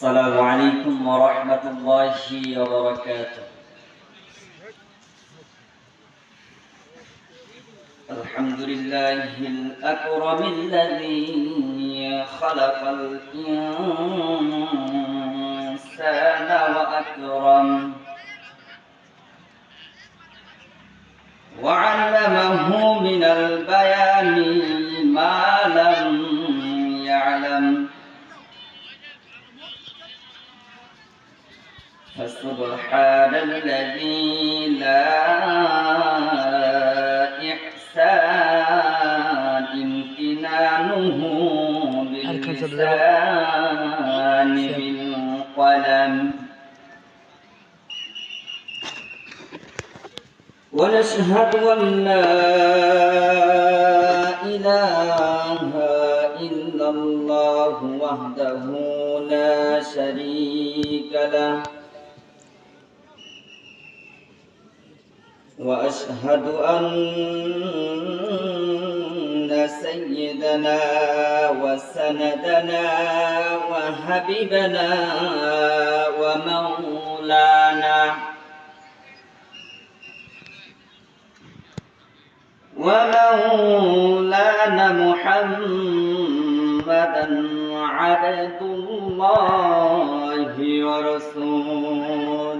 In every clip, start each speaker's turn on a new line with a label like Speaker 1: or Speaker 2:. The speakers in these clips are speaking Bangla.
Speaker 1: السلام عليكم ورحمة الله وبركاته. الحمد لله الأكرم الذي خلق الإنسان وأكرم وعلمه من البيان فسبحان الذي لا إحسان امتنانه باللسان بالقلم. ونشهد أن لا إله إلا الله وحده لا شريك له. وأشهد أن سيدنا وسندنا وحبيبنا ومولانا ومولانا محمدا عبد الله ورسوله.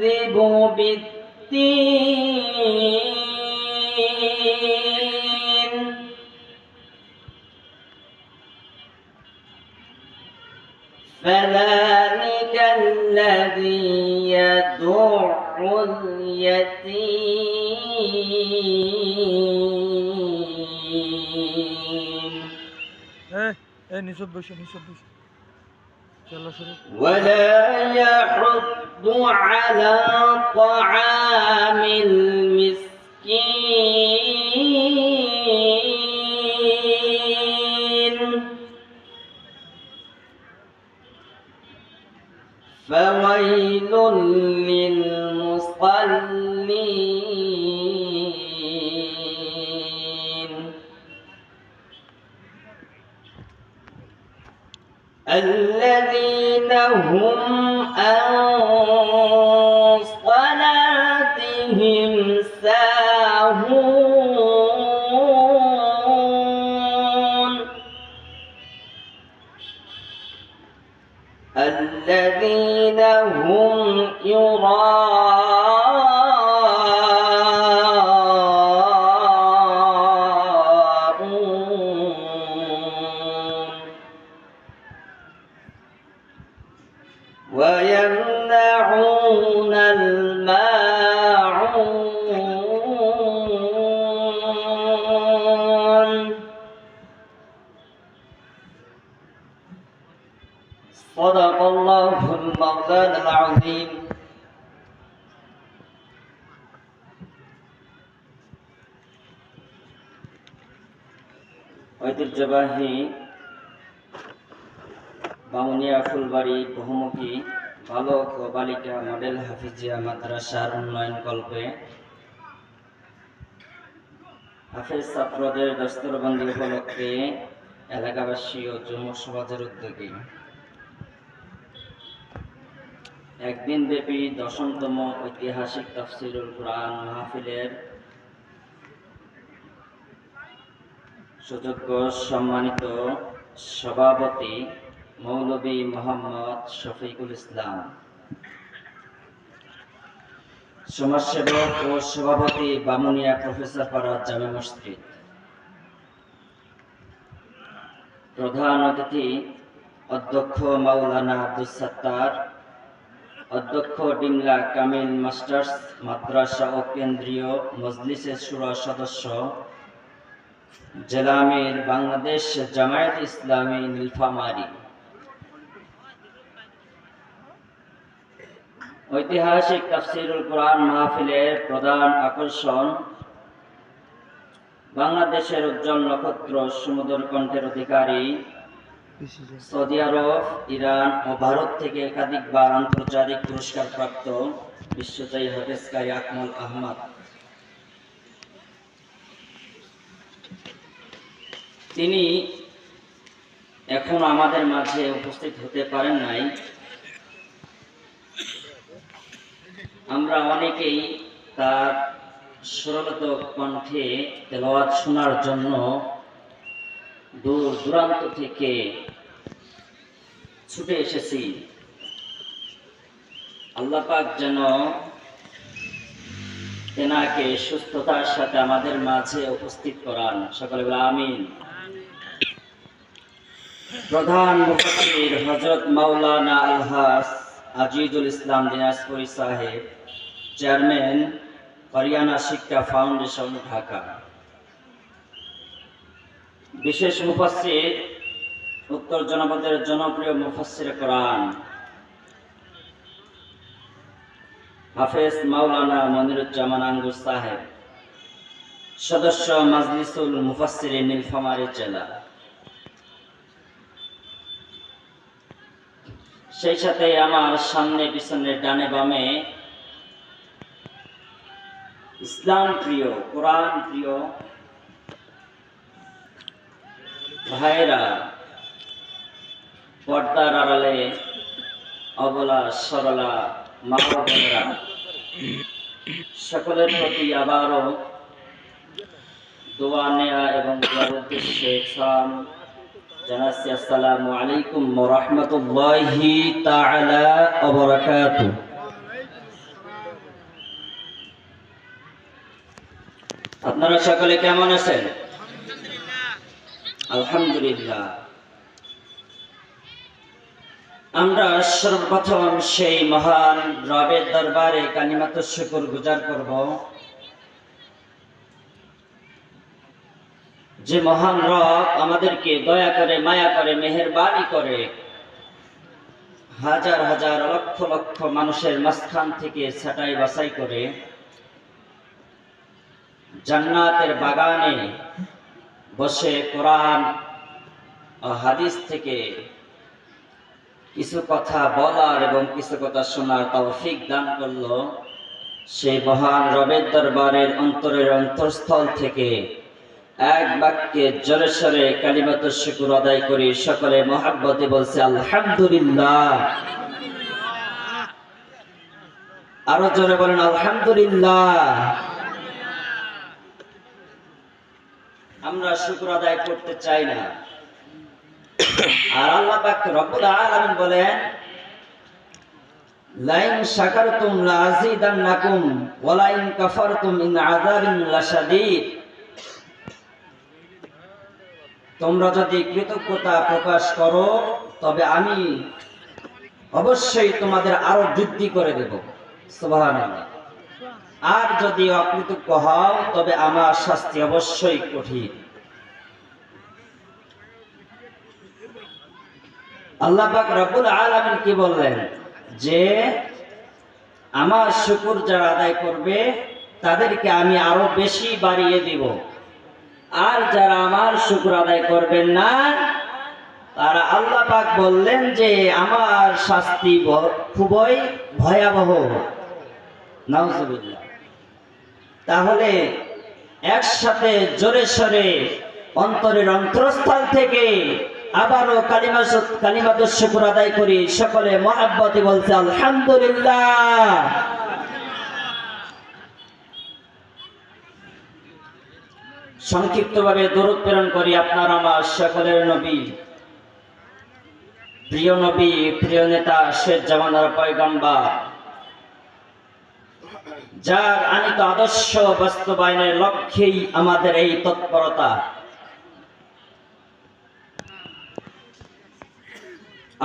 Speaker 1: يكذب بالدين. فذلك الذي يدع اليتيم.
Speaker 2: إيه إيه نسب بشه نسب بشه يلا شروع.
Speaker 1: ولا يحض على طعام المسكين. فويل للمصلين. الذين هم عن صدق الله المولانا العظيم ঐতিহ্যবাহী বামুনিয়া ফুলবাড়ি বহুমুখী বালক ও বালিকা মডেল হাফিজিয়া মাদ্রাসার উন্নয়ন কল্পে হাফেজ ছাত্রদের দস্তরবন্দি উপলক্ষে এলাকাবাসী ও যুব সমাজের উদ্যোগে একদিন ব্যাপী দশমতম ঐতিহাসিক তাফসিরুল কোরআন মাহফিলের সুযোগ্য সম্মানিত সভাপতি মৌলবী মোহাম্মদ শফিকুল ইসলাম। সমাজসেবক ও সভাপতি বামুনিয়া প্রফেসর পাড়া জামে মসজিদ। প্রধান অতিথি অধ্যক্ষ মাওলানা আব্দুল সাত্তার অধ্যক্ষ ডিমলা কামিল মাস্টার্স, মাদ্রাসা ও কেন্দ্রীয় মজলিসের সুরা সদস্য। জেলা আমির বাংলাদেশ জামায়াত ইসলামী নীলফামারী। ঐতিহাসিক তাফসিরুল কোরআন মাহফিলের প্রধান আকর্ষণ, বাংলাদেশের উজ্জ্বল নক্ষত্র সমুদ্র কণ্ঠের অধিকারী সৌদি আরব, ইরান ও ভারত থেকে একাধিকবার আন্তর্জাতিক পুরস্কার প্রাপ্ত বিশ্বজয়ী হাফেজকারী আকমল আহমদ। তিনি এখন আমাদের মাঝে উপস্থিত হতে পারেন নাই। আমরা অনেকেই তার সরলত কণ্ঠে তেলাওয়াত শোনার জন্য দূর দূরান্ত থেকে ছুটে এসেছি। আল্লাহ পাক যেন তেনাকে সুস্থতার সাথে আমাদের মাঝে উপস্থিত করান। সকলে বলে আমিন। প্রধান মুফাসসির হযরত মাওলানা আলহাস আজিজুল ইসলাম দিনাজপুরি সাহেব, চেয়ারম্যান, হরিয়ানা শিক্ষা ফাউন্ডেশন, ঢাকা। বিশেষ মুফাসসির উত্তর জনপদের জনপ্রিয় মুফাসসির কোরআন। হাফেজ মাওলানা মনিরুজ্জামান আঙ্গুর সাহেব, সদস্য মাজলিসুল মুফাসসির নীলফামারী জেলা। সেই সাথে আমার সামনে পিছনে ডানে বামে ইসলাম প্রিয়, কোরআন প্রিয় ভাইরা পর্দার আড়ালে অবলা, সরলা মা সকলের প্রতি আবারও দোয়া নেয়া এবং দোয়ার উদ্দেশ্যে জানাচ্ছি। আসসালামু আলাইকুম রাহমাতুল্লাহি তাআলা ওয়া আপনারা সকলে কেমন আছেন? আলহামদুলিল্লাহ। আমরা সর্বপ্রথম সেই মহান রবের দরবারে কানিমাত শুকুর গুজার করব। যে মহান রব আমাদেরকে দয়া করে, মায়া করে, মেহেরবানি করে, হাজার হাজার লক্ষ লক্ষ মানুষের মাঝখান থেকে ছাটাই বাছাই করে জান্নাতের বাগানে বসে কোরআন হাদিস থেকে কিছু কথা বলার এবং কিছু কথা শোনার তৌফিক দান করল সেই মহান রবের দরবারের অন্তরের অন্তরস্থল থেকে। এক বাক্যে জোরে সরে কালিমাত শুকুর আদায় করি, সকলে মহাব্বতে বলছে, আলহামদুলিল্লাহ। আরও জোরে বলেন, আলহামদুলিল্লাহ। আমরা শুকুর আদায় করতে চাই না। আর আল্লাহ পাক রব্বুল আলামিন বলেন, লাইন শাকারতুম লাযিদান্নাকুম ওয়া লাইন কাফারতুম ইন আযাবিন লাশাদীদ। তোমরা যদি কৃতজ্ঞতা প্রকাশ করো, তবে আমি অবশ্যই তোমাদের আরও বৃদ্ধি করে দেব। সুবহানাল্লাহ। আর যদি অকৃতজ্ঞ হও, তবে আমার শাস্তি অবশ্যই কঠিন। আল্লাহ পাক রব্বুল আলামিন কি বললেন? যে আমার শুকুর যারা আদায় করবে, তাদেরকে আমি আরও বেশি বাড়িয়ে দিব। আর যারা আমার শুকুর আদায় করবেন না, তারা আল্লাহ পাক বললেন যে আমার শাস্তি খুবই ভয়াবহ। নাউজুবিল্লাহ। তাহলে একসাথে জোরে সরে অন্তরের অন্তরস্থল থেকে আবারও কালিমা কালিমা শুকুর আদায় করি। সকলে মহাব্বতে বলছে, আলহামদুলিল্লাহ। সংক্ষিপ্তভাবে দরুদ প্রেরণ করি, আপনার আমার সকলের নবী। প্রিয় নবী, প্রিয় নেতা, শেখ জামানার পয়গাম্বার। যার আনিত আদর্শ বাস্তবায়নের লক্ষ্যেই আমাদের এই তৎপরতা।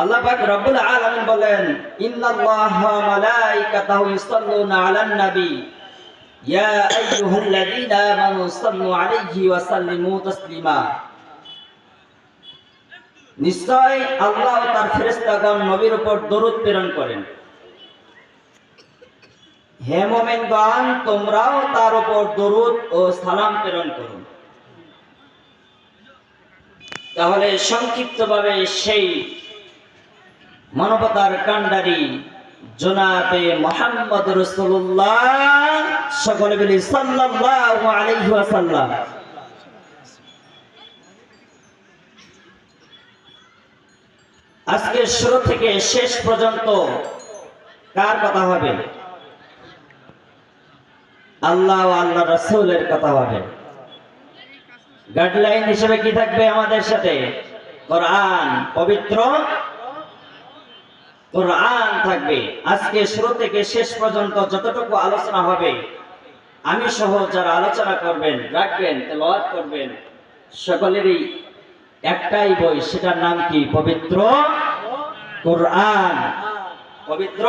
Speaker 1: আল্লাহ পাক রব্বুল আলামিন বলেন ইন্নাল্লাহা মালাইকাতাহু আলান ইয়া আইয়ুহাল্লাযীনা আমানু সাল্লু আলাইহি ওয়া সাল্লিমু তাসলিমা। নিশ্চয় আল্লাহ তার ফেরেশতাগণ নবীর উপর দরুদ প্রেরণ করেন। হে মোমেনগণ, তোমরাও তার উপর দরুদ ও সালাম প্রেরণ করুন তাহলে সংক্ষিপ্তভাবে সেই মানবতার কাণ্ডারি জনাবে মোহাম্মদ রসুল্লাহ সকলে বলি ওয়াসাল্লাম। আজকে শুরু থেকে শেষ পর্যন্ত কার কথা হবে? আল্লাহ আল্লাহ রসুলের কথা হবে। গাইডলাইন হিসেবে কি থাকবে আমাদের সাথে? কোরআন পবিত্র কোরআন থাকবে। আজকে শুরু থেকে শেষ পর্যন্ত যতটুকু আলোচনা হবে, আমি সহ যারা আলোচনা করবেন, রাখবেন করবেন, সকলেরই একটাই বই, সেটার নাম কি? পবিত্র কোরআন। পবিত্র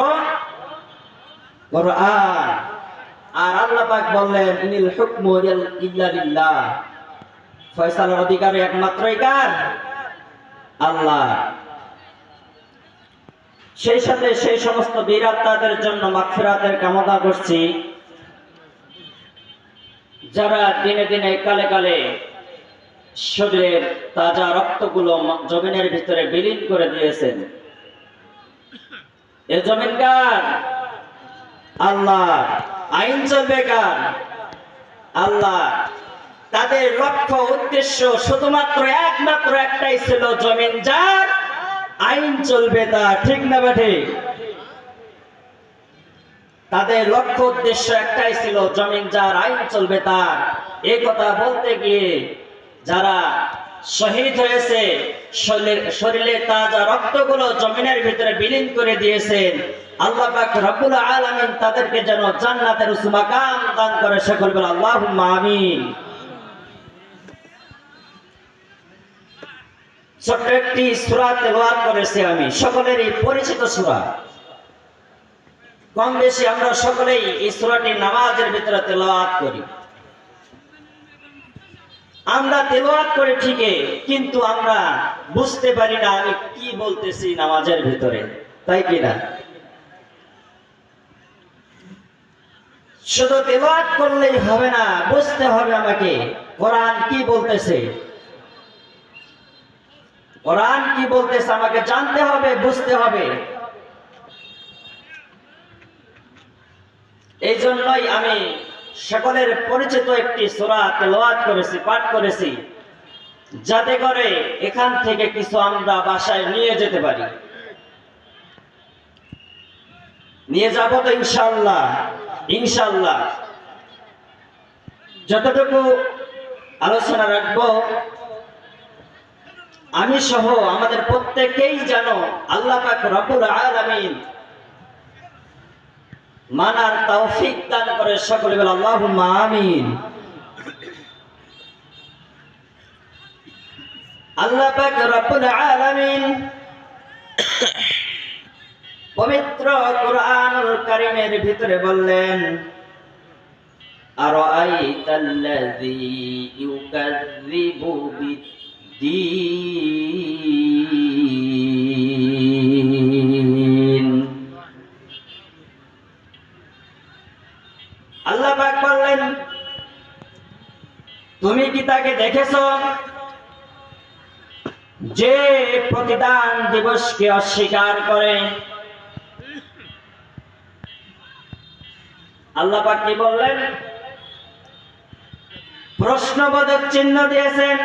Speaker 1: কোরআন। আর আল্লাহ পাক বললেন, ইনিল হুকমু ইল্লা লিল্লাহ ফয়সালার অধিকার একমাত্রই কার? আল্লাহ। সেই সাথে সেই সমস্ত বীর আত্মাদের জন্য মাগফিরাতের কামনা করছি। যারা দিনে দিনে কালে কালে শরীরের তাজা রক্তগুলো জমিনের ভিতরে বিলীন করে দিয়েছেন। এ জমিন কার আল্লাহ, আইন চলবে কার? আল্লাহ, তাদের লক্ষ্য উদ্দেশ্য শুধুমাত্র একমাত্র একটাই ছিল জমিন যার আইন চলবে তা ঠিক না বেঠে তাদের লক্ষ্য উদ্দেশ্য একটাই ছিল জমিন যার আইন চলবে তার। এই কথা বলতে গিয়ে যারা শহীদ হয়েছে, শরীরে- তাজা রক্তগুলো জমিনের ভিতরে বিলীন করে দিয়েছেন, আল্লাহ পাক রব্বুল আলামিন তাদেরকে যেন জান্নাতের উঁচু মাকাম দান করে সকল বলে আল্লাহুম্মা আমিন। ছোট্ট একটি সূরা করেছি আমি, সকলেরই পরিচিত সূরা। কম বেশি আমরা সকলেই এই সূরাটি নামাজের ভিতরে করি। আমরা করি ঠিকই, কিন্তু আমরা বুঝতে পারি না আমি কি বলতেছি নামাজের ভিতরে, তাই কি না? শুধু তেলাওয়াত করলেই হবে না, বুঝতে হবে আমাকে, কোরআন কি বলতেছে। কোরআন কি বলতেছে আমাকে জানতে হবে, বুঝতে হবে। এই জন্যই আমি সকলের পরিচিত একটি সূরা তেলাওয়াত করেছি, পাঠ করেছি, যাতে করে এখান থেকে কিছু আমরা বাসায় নিয়ে যেতে পারি। নিয়ে যাব তো ইনশাল্লাহ ইনশাল্লাহ যতটুকু আলোচনা রাখব আমি সহ আমাদের প্রত্যেকেই জানো আল্লাহ পাক রব্বুল আলামিন মানার তৌফিক দান করে সকলে বলে, আল্লাহুম্মা আমিন। আল্লাহ পাক রব্বুল আলামিন পবিত্র কোরআনুল কারীমের ভিতরে বললেন, আরাআইতাল্লাযী ইউকাযযিবু বিদ্দীন আল্লাহ পাক বললেন, তুমি কি তাকে দেখেছ? যে প্রতিদান দিবসকে অস্বীকার করে? আল্লাহ পাক কি বললেন? প্রশ্নবোধক চিহ্ন দিয়েছেন।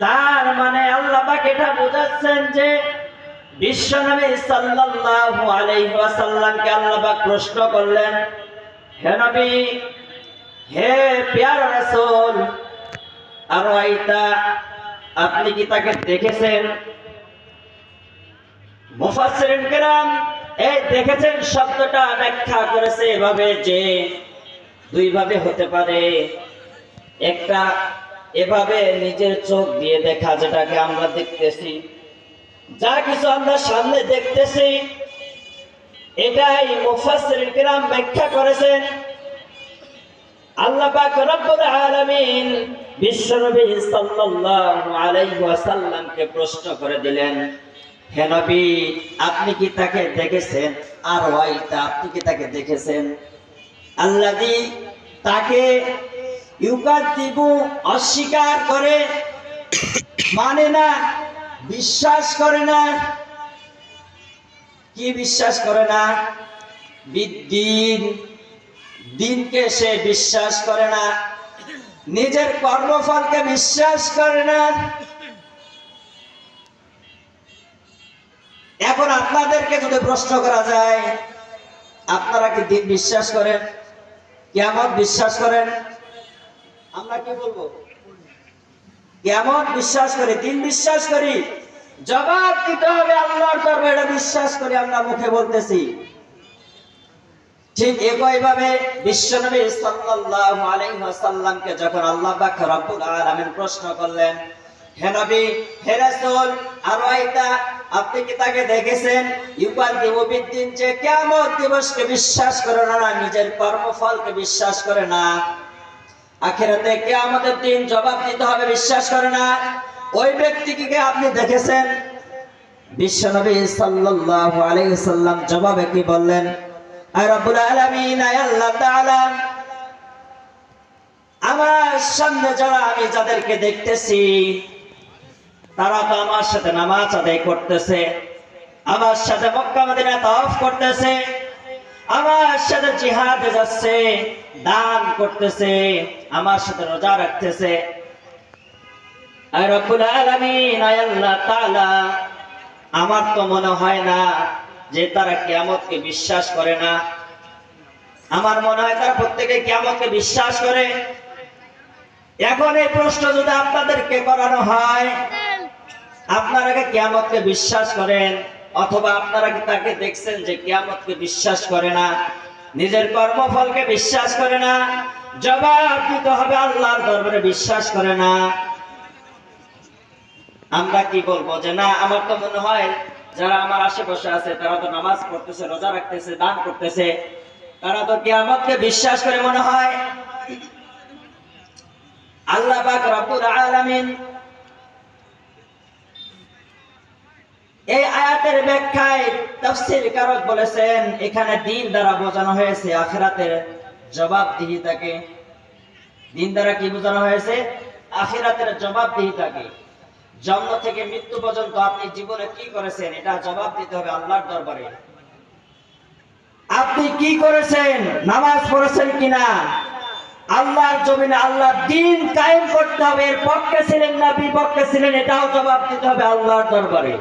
Speaker 1: তার মানে আল্লাহ পাক এটা বোঝাচ্ছেন যে বিশ্বনবী সাল্লাল্লাহু আলাইহি ওয়াসাল্লামকে আল্লাহ পাক প্রশ্ন করলেন, হে নবী, হে প্যার রাসূল আর আইতা আপনি কি তাকে দেখেছেন? মুফাসসিরিন কেরাম এই দেখেছেন? শব্দটা ব্যাখ্যা করেছে এভাবে যে দুই ভাবে হতে পারে। একটা এভাবে নিজের চোখ দিয়ে দেখা, যেটাকে আমরা দেখতেছি। যা কিছু আমরা সামনে দেখতেছি, এটাই মুফাসসিরিন কেরাম ব্যাখ্যা করেছেন। আল্লাহ পাক রব্বুল আলামিন বিশ্বনবী সাল্লাল্লাহু আলাইহি ওয়াসাল্লামকে প্রশ্ন করে দিলেন, হে নবী, আপনি কি তাকে দেখেছেন? আর ওয়াইতা আপনি কি তাকে দেখেছেন? আল্লাযী তাকে ইউকাদিবু অস্বীকার করে মানে না, বিশ্বাস করে না। কি বিশ্বাস করে না? বিদ্দিন, দিনকে সে বিশ্বাস করে না। নিজের কর্মফলকে বিশ্বাস করে না। এখন আপনাদেরকে যদি প্রশ্ন করা যায়, আপনারা কি দিন বিশ্বাস করেন? কেমন বিশ্বাস করেন? আমরা কি বলব? কেমন বিশ্বাস করি? দিন বিশ্বাস করি? জবাব দিতে হবে আল্লাহর দরবারে, এটা বিশ্বাস করি আমরা মুখে বলতেছি। ঠিক একইভাবে বিশ্বনবী সাল্লাল্লাহু আলাইহি ওয়াসাল্লামকে যখন আল্লাহ পাক রব্বুল আলামিন প্রশ্ন করলেন, হে নবী, হে রাসূল আরাইতা আপনি কি তাকে দেখেছেন? ইউকাল দিববিদ্দিন যে কিয়ামত দিবসকে বিশ্বাস করে না, নিজের কর্মফলকে বিশ্বাস করে না। আখিরাতে কিয়ামতের দিন জবাব দিতে হবে, বিশ্বাস করে না। ওই ব্যক্তিকে আপনি দেখেছেন? বিশ্বনবী সাল্লাল্লাহু আলাইহি ওয়াসাল্লাম জবাবে কি বললেন? রব্বুল আলামিন আল্লাহ তাআলা, আমার সামনে যারা আমি যাদেরকে দেখতেছি, তারা তো আমার সাথে নামাজ আদায় করতেছে, আমার সাথে মক্কা মদিনা তাওয়াফ করতেছে। আমার সাথে জিহাদে যাচ্ছে, দান করতেছে, আমার সাথে রোজা রাখতেছে। আমার তো মনে হয় না যে তারা কিয়ামতকে বিশ্বাস করে না। আমার মনে হয় তারা প্রত্যেকে কিয়ামতকে বিশ্বাস করে। এখন এই প্রশ্ন যদি আপনাদেরকে করানো হয়, আপনারা কিয়ামতকে বিশ্বাস করেন? অথবা আপনারা কি তাকে দেখছেন যে কিয়ামতকে বিশ্বাস করে না? নিজের কর্মফলকে বিশ্বাস করে না? জবাব দিতে হবে আল্লাহর দরবারে, বিশ্বাস করে না। আমরা কি বলব যে না, আমার তো মনে হয় যারা আমার আশেপাশে আছে, তারা তো নামাজ পড়তেছে, রোজা রাখতেছে, দান করতেছে, তারা তো কিয়ামতকে বিশ্বাস করে মনে হয়। আল্লাহ পাক রব্বুল আলামিন এই আয়াতের ব্যাখ্যায় তাফসীর কারক বলেছেন, এখানে দিন দ্বারা বোঝানো হয়েছে, আখিরাতের জবাবদিহিতাকে। দিন দ্বারা কি বোঝানো হয়েছে? আখিরাতের জবাবদিহিতাকে। জন্ম থেকে মৃত্যু পর্যন্ত আপনি জীবনে কি করেছেন? এটা জবাব দিতে হবে আল্লাহর দরবারে। আপনি কি করেছেন? নামাজ পড়েছেন কিনা? আল্লাহর জমিনে আল্লাহর দিন কায়েম করতে হবে, এর পক্ষে ছিলেন না, বিপক্ষে ছিলেন, এটাও জবাব দিতে হবে আল্লাহর দরবারে।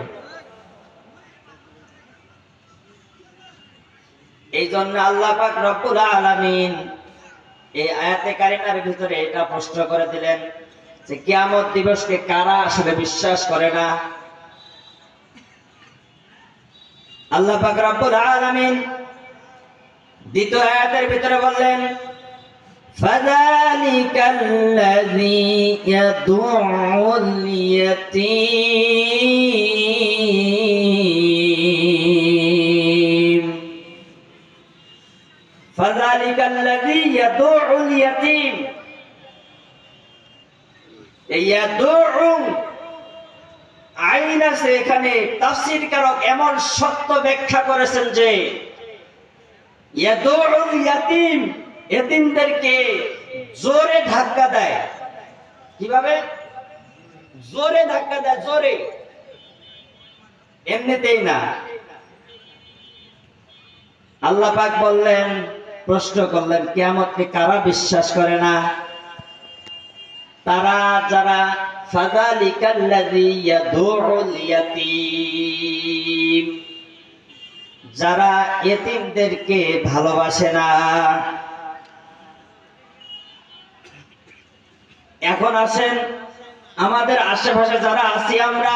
Speaker 1: এই জন্য আল্লাহ পাক রব্বুল আলামিন এই আয়াতে কারিমার ভিতরে এটা প্রশ্ন করে দিলেন যে কিয়ামত দিবসকে কারা আসলে বিশ্বাস করে না আল্লাহ পাক রব্বুল আলামিন দ্বিতীয় আয়াতের ভিতরে বললেন فذلك الذي يدعو اليتيم এখানে এমন সত্য ব্যাখ্যা করেছেন যে জোরে ধাক্কা দেয়। কীভাবে? জোরে ধাক্কা দেয়, জোরে। এমনিতেই না। আল্লাহ পাক বললেন প্রশ্ন করলেন কিয়ামতকে কারা বিশ্বাস করে না? তারা যারা যারা এতিমদেরকে ভালোবাসে না। এখন আসেন, আমাদের আশেপাশে যারা আছি আমরা